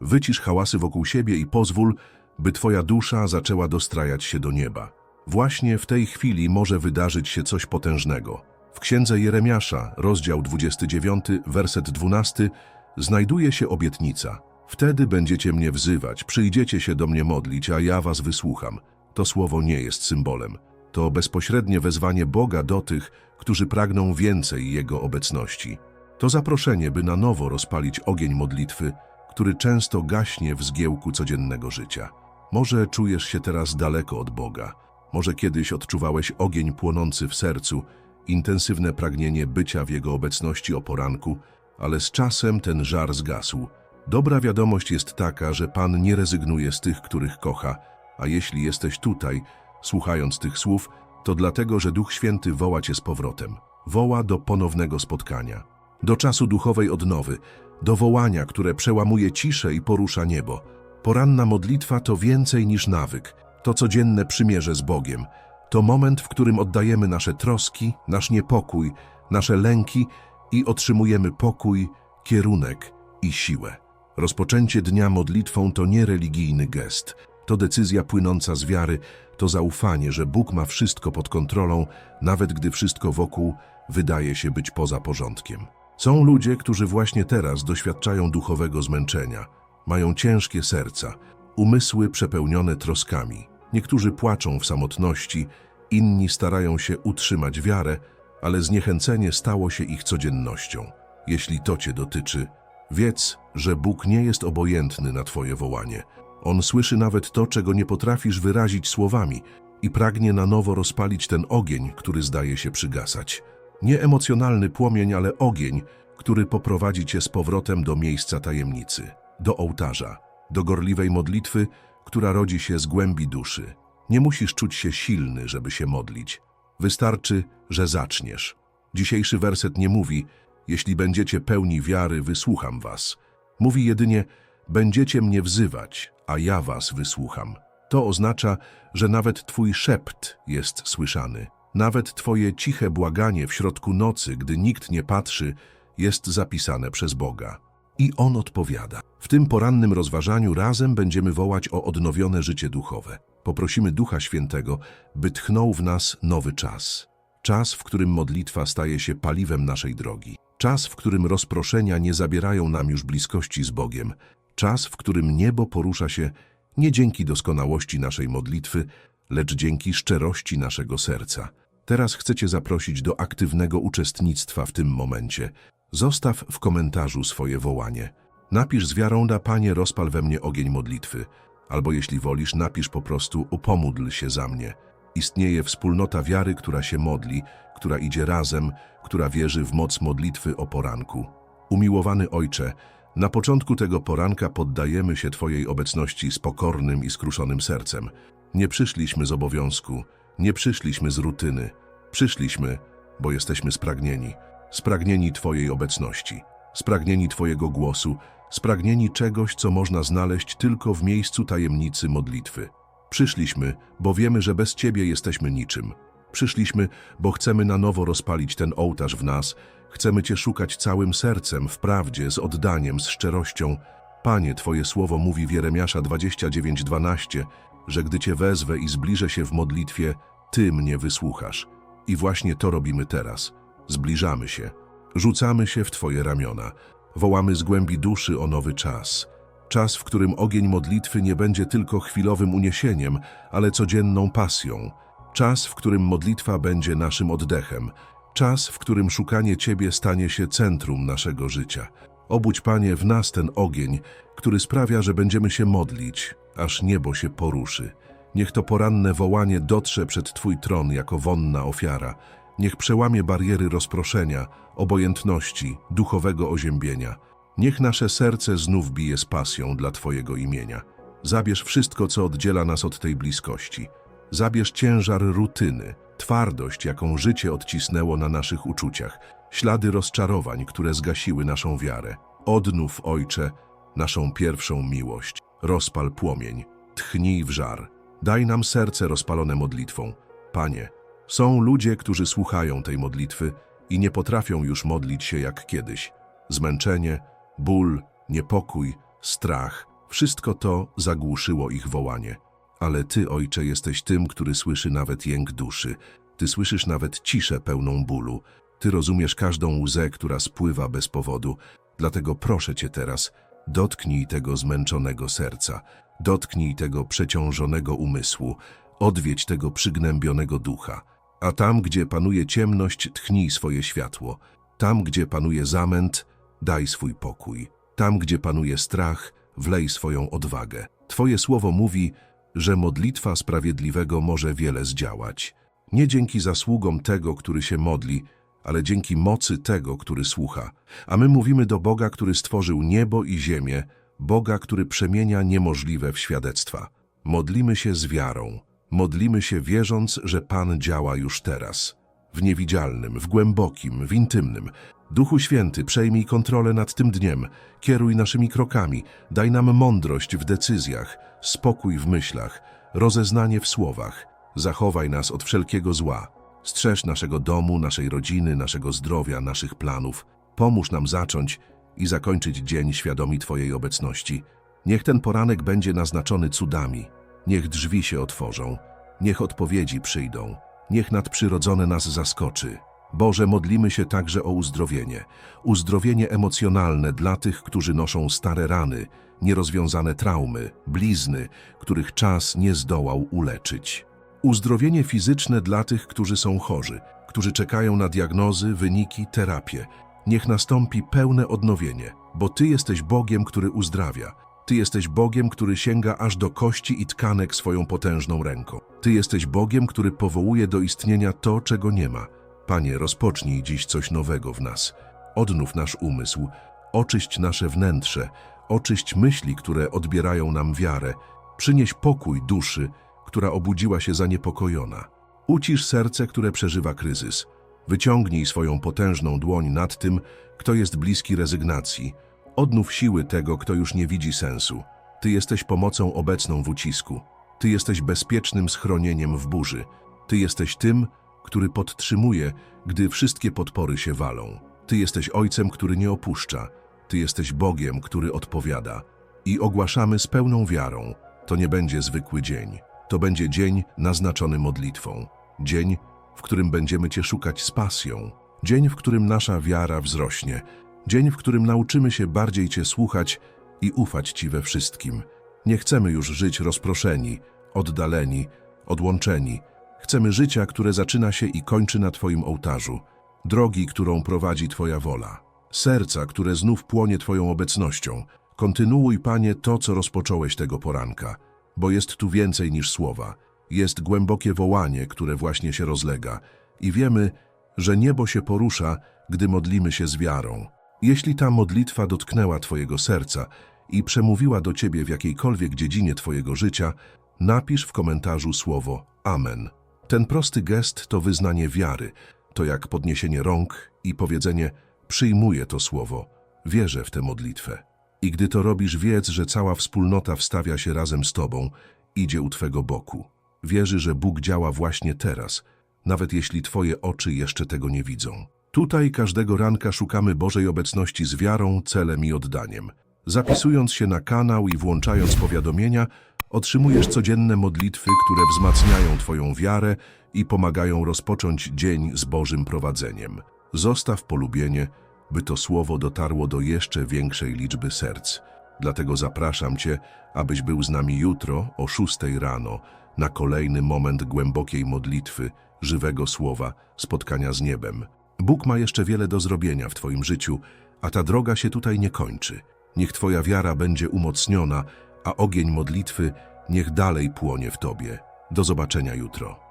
Wycisz hałasy wokół siebie i pozwól, by Twoja dusza zaczęła dostrajać się do nieba. Właśnie w tej chwili może wydarzyć się coś potężnego. W księdze Jeremiasza, rozdział 29, werset 12, znajduje się obietnica. Wtedy będziecie mnie wzywać, przyjdziecie się do mnie modlić, a ja was wysłucham. To słowo nie jest symbolem. To bezpośrednie wezwanie Boga do tych, którzy pragną więcej Jego obecności. To zaproszenie, by na nowo rozpalić ogień modlitwy, który często gaśnie w zgiełku codziennego życia. Może czujesz się teraz daleko od Boga. Może kiedyś odczuwałeś ogień płonący w sercu, intensywne pragnienie bycia w Jego obecności o poranku, ale z czasem ten żar zgasł. Dobra wiadomość jest taka, że Pan nie rezygnuje z tych, których kocha, a jeśli jesteś tutaj, słuchając tych słów, to dlatego, że Duch Święty woła cię z powrotem. Woła do ponownego spotkania, do czasu duchowej odnowy, do wołania, które przełamuje ciszę i porusza niebo. Poranna modlitwa to więcej niż nawyk, to codzienne przymierze z Bogiem. To moment, w którym oddajemy nasze troski, nasz niepokój, nasze lęki i otrzymujemy pokój, kierunek i siłę. Rozpoczęcie dnia modlitwą to nie religijny gest, to decyzja płynąca z wiary, to zaufanie, że Bóg ma wszystko pod kontrolą, nawet gdy wszystko wokół wydaje się być poza porządkiem. Są ludzie, którzy właśnie teraz doświadczają duchowego zmęczenia, mają ciężkie serca, umysły przepełnione troskami. Niektórzy płaczą w samotności, inni starają się utrzymać wiarę, ale zniechęcenie stało się ich codziennością. Jeśli to Cię dotyczy, wiedz, że Bóg nie jest obojętny na Twoje wołanie. On słyszy nawet to, czego nie potrafisz wyrazić słowami i pragnie na nowo rozpalić ten ogień, który zdaje się przygasać. Nie emocjonalny płomień, ale ogień, który poprowadzi Cię z powrotem do miejsca tajemnicy, do ołtarza, do gorliwej modlitwy, która rodzi się z głębi duszy. Nie musisz czuć się silny, żeby się modlić. Wystarczy, że zaczniesz. Dzisiejszy werset nie mówi, jeśli będziecie pełni wiary, wysłucham was. Mówi jedynie, będziecie mnie wzywać, a ja was wysłucham. To oznacza, że nawet twój szept jest słyszany. Nawet twoje ciche błaganie w środku nocy, gdy nikt nie patrzy, jest zapisane przez Boga. I On odpowiada. W tym porannym rozważaniu razem będziemy wołać o odnowione życie duchowe. Poprosimy Ducha Świętego, by tchnął w nas nowy czas. Czas, w którym modlitwa staje się paliwem naszej drogi. Czas, w którym rozproszenia nie zabierają nam już bliskości z Bogiem. Czas, w którym niebo porusza się nie dzięki doskonałości naszej modlitwy, lecz dzięki szczerości naszego serca. Teraz chcę Cię zaprosić do aktywnego uczestnictwa w tym momencie. Zostaw w komentarzu swoje wołanie. Napisz z wiarą na Panie rozpal we mnie ogień modlitwy, albo jeśli wolisz, napisz po prostu upomódl się za mnie. Istnieje wspólnota wiary, która się modli, która idzie razem, która wierzy w moc modlitwy o poranku. Umiłowany Ojcze, na początku tego poranka poddajemy się Twojej obecności z pokornym i skruszonym sercem. Nie przyszliśmy z obowiązku, nie przyszliśmy z rutyny. Przyszliśmy, bo jesteśmy spragnieni. Spragnieni Twojej obecności, spragnieni Twojego głosu, spragnieni czegoś, co można znaleźć tylko w miejscu tajemnicy modlitwy. Przyszliśmy, bo wiemy, że bez Ciebie jesteśmy niczym. Przyszliśmy, bo chcemy na nowo rozpalić ten ołtarz w nas, chcemy Cię szukać całym sercem, w prawdzie, z oddaniem, z szczerością. Panie, Twoje słowo mówi w Jeremiasza 29:12, że gdy Cię wezwę i zbliżę się w modlitwie, Ty mnie wysłuchasz. I właśnie to robimy teraz. Zbliżamy się, rzucamy się w Twoje ramiona, wołamy z głębi duszy o nowy czas. Czas, w którym ogień modlitwy nie będzie tylko chwilowym uniesieniem, ale codzienną pasją. Czas, w którym modlitwa będzie naszym oddechem. Czas, w którym szukanie Ciebie stanie się centrum naszego życia. Obudź, Panie, w nas ten ogień, który sprawia, że będziemy się modlić, aż niebo się poruszy. Niech to poranne wołanie dotrze przed Twój tron jako wonna ofiara. Niech przełamie bariery rozproszenia, obojętności, duchowego oziębienia. Niech nasze serce znów bije z pasją dla Twojego imienia. Zabierz wszystko, co oddziela nas od tej bliskości. Zabierz ciężar rutyny, twardość, jaką życie odcisnęło na naszych uczuciach, ślady rozczarowań, które zgasiły naszą wiarę. Odnów, Ojcze, naszą pierwszą miłość. Rozpal płomień, tchnij w żar. Daj nam serce rozpalone modlitwą. Panie, są ludzie, którzy słuchają tej modlitwy i nie potrafią już modlić się jak kiedyś. Zmęczenie, ból, niepokój, strach, wszystko to zagłuszyło ich wołanie. Ale Ty, Ojcze, jesteś tym, który słyszy nawet jęk duszy. Ty słyszysz nawet ciszę pełną bólu. Ty rozumiesz każdą łzę, która spływa bez powodu. Dlatego proszę Cię teraz, dotknij tego zmęczonego serca, dotknij tego przeciążonego umysłu, odwiedź tego przygnębionego ducha. A tam, gdzie panuje ciemność, tchnij swoje światło. Tam, gdzie panuje zamęt, daj swój pokój. Tam, gdzie panuje strach, wlej swoją odwagę. Twoje słowo mówi, że modlitwa sprawiedliwego może wiele zdziałać. Nie dzięki zasługom tego, który się modli, ale dzięki mocy tego, który słucha. A my mówimy do Boga, który stworzył niebo i ziemię, Boga, który przemienia niemożliwe w świadectwa. Modlimy się z wiarą. Modlimy się wierząc, że Pan działa już teraz. W niewidzialnym, w głębokim, w intymnym. Duchu Święty, przejmij kontrolę nad tym dniem, kieruj naszymi krokami, daj nam mądrość w decyzjach, spokój w myślach, rozeznanie w słowach. Zachowaj nas od wszelkiego zła. Strzeż naszego domu, naszej rodziny, naszego zdrowia, naszych planów. Pomóż nam zacząć i zakończyć dzień świadomi Twojej obecności. Niech ten poranek będzie naznaczony cudami. Niech drzwi się otworzą. Niech odpowiedzi przyjdą. Niech nadprzyrodzone nas zaskoczy. Boże, modlimy się także o uzdrowienie. Uzdrowienie emocjonalne dla tych, którzy noszą stare rany, nierozwiązane traumy, blizny, których czas nie zdołał uleczyć. Uzdrowienie fizyczne dla tych, którzy są chorzy, którzy czekają na diagnozy, wyniki, terapię. Niech nastąpi pełne odnowienie, bo Ty jesteś Bogiem, który uzdrawia. Ty jesteś Bogiem, który sięga aż do kości i tkanek swoją potężną ręką. Ty jesteś Bogiem, który powołuje do istnienia to, czego nie ma. Panie, rozpocznij dziś coś nowego w nas. Odnów nasz umysł, oczyść nasze wnętrze, oczyść myśli, które odbierają nam wiarę. Przynieś pokój duszy, która obudziła się zaniepokojona. Ucisz serce, które przeżywa kryzys. Wyciągnij swoją potężną dłoń nad tym, kto jest bliski rezygnacji. Odnów siły tego, kto już nie widzi sensu. Ty jesteś pomocą obecną w ucisku. Ty jesteś bezpiecznym schronieniem w burzy. Ty jesteś tym, który podtrzymuje, gdy wszystkie podpory się walą. Ty jesteś Ojcem, który nie opuszcza. Ty jesteś Bogiem, który odpowiada. I ogłaszamy z pełną wiarą, to nie będzie zwykły dzień. To będzie dzień naznaczony modlitwą. Dzień, w którym będziemy Cię szukać z pasją. Dzień, w którym nasza wiara wzrośnie. Dzień, w którym nauczymy się bardziej Cię słuchać i ufać Ci we wszystkim. Nie chcemy już żyć rozproszeni, oddaleni, odłączeni. Chcemy życia, które zaczyna się i kończy na Twoim ołtarzu. Drogi, którą prowadzi Twoja wola. Serca, które znów płonie Twoją obecnością. Kontynuuj, Panie, to, co rozpocząłeś tego poranka, bo jest tu więcej niż słowa. Jest głębokie wołanie, które właśnie się rozlega i wiemy, że niebo się porusza, gdy modlimy się z wiarą. Jeśli ta modlitwa dotknęła Twojego serca i przemówiła do Ciebie w jakiejkolwiek dziedzinie Twojego życia, napisz w komentarzu słowo Amen. Ten prosty gest to wyznanie wiary, to jak podniesienie rąk i powiedzenie przyjmuję to słowo, wierzę w tę modlitwę. I gdy to robisz, wiedz, że cała wspólnota wstawia się razem z Tobą, idzie u Twego boku. Wierzy, że Bóg działa właśnie teraz, nawet jeśli Twoje oczy jeszcze tego nie widzą. Tutaj każdego ranka szukamy Bożej obecności z wiarą, celem i oddaniem. Zapisując się na kanał i włączając powiadomienia, otrzymujesz codzienne modlitwy, które wzmacniają Twoją wiarę i pomagają rozpocząć dzień z Bożym prowadzeniem. Zostaw polubienie, by to słowo dotarło do jeszcze większej liczby serc. Dlatego zapraszam Cię, abyś był z nami jutro o 6 rano na kolejny moment głębokiej modlitwy, żywego słowa, spotkania z niebem. Bóg ma jeszcze wiele do zrobienia w Twoim życiu, a ta droga się tutaj nie kończy. Niech Twoja wiara będzie umocniona, a ogień modlitwy niech dalej płonie w Tobie. Do zobaczenia jutro.